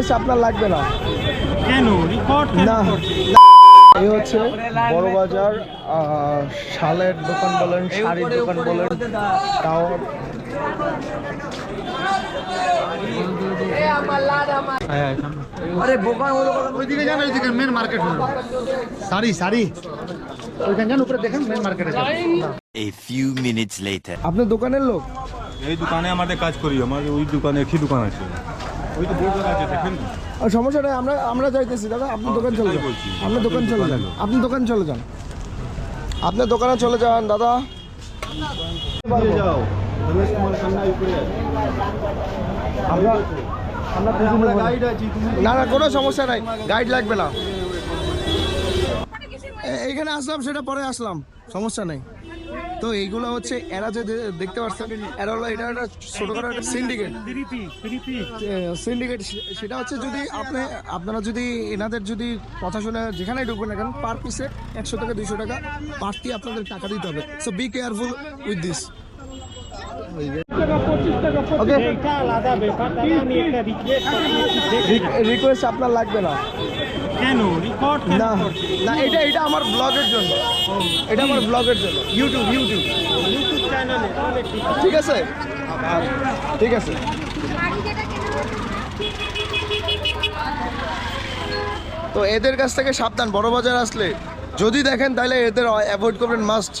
Request আপনার লাগবে না। কেন? রেকর্ড না। এই হচ্ছে বড় বাজার শালের দোকান বলেন শাড়ির দোকান বলেন তাও ওইদিকে যান ওইদিকে মেন মার্কেট হলো। শাড়ি শাড়ি। ওইখানে যান উপরে দেখেন মেন মার্কেটে যান। A few minutes later. আপনার দোকানের লোক? এই দোকানে আমাদের কাজ করি আমাদের ওই দোকানে একই দোকান আছে। সমস্যা নেই আমরা আমরা যাইতেছি দাদা আপনার দোকান চলে যান আপনার দোকান চলে যান আপনার দোকান চলে যান। আপনার দোকানে চলে যান দাদা। না না কোনো সমস্যা নাই। গাইড লাগবে না। এ- এইখানে আসলাম সেটা পরে আসলাম। সমস্যা নেই। তো এইগুলো হচ্ছে এরা যে দেখতে পাচ্ছেন এরা হলো এটা একটা ছোটখাটো একটা সিন্ডিকেট সিন্ডিকেট সেটা হচ্ছে যদি আপনি আপনারা যদি এনাদের যদি কথা শুনে যেখানে ঢুকবেন না কেন পার পিসে একশো টাকা দুইশো টাকা বাড়তি আপনাদের টাকা দিতে হবে। So be careful with this request আপনার লাগবে না। কেন? না? না এটা এটা আমার ব্লগের জন্য। এটা আমার ব্লগের জন্য। YouTube YouTube. ঠিক আছে? ঠিক আছে। তো এদের কাছ থেকে সাবধান বড় বাজার আসলে। যদি দেখেন তাহলে এদের অ্যাভয়েড করবেন মাস্ট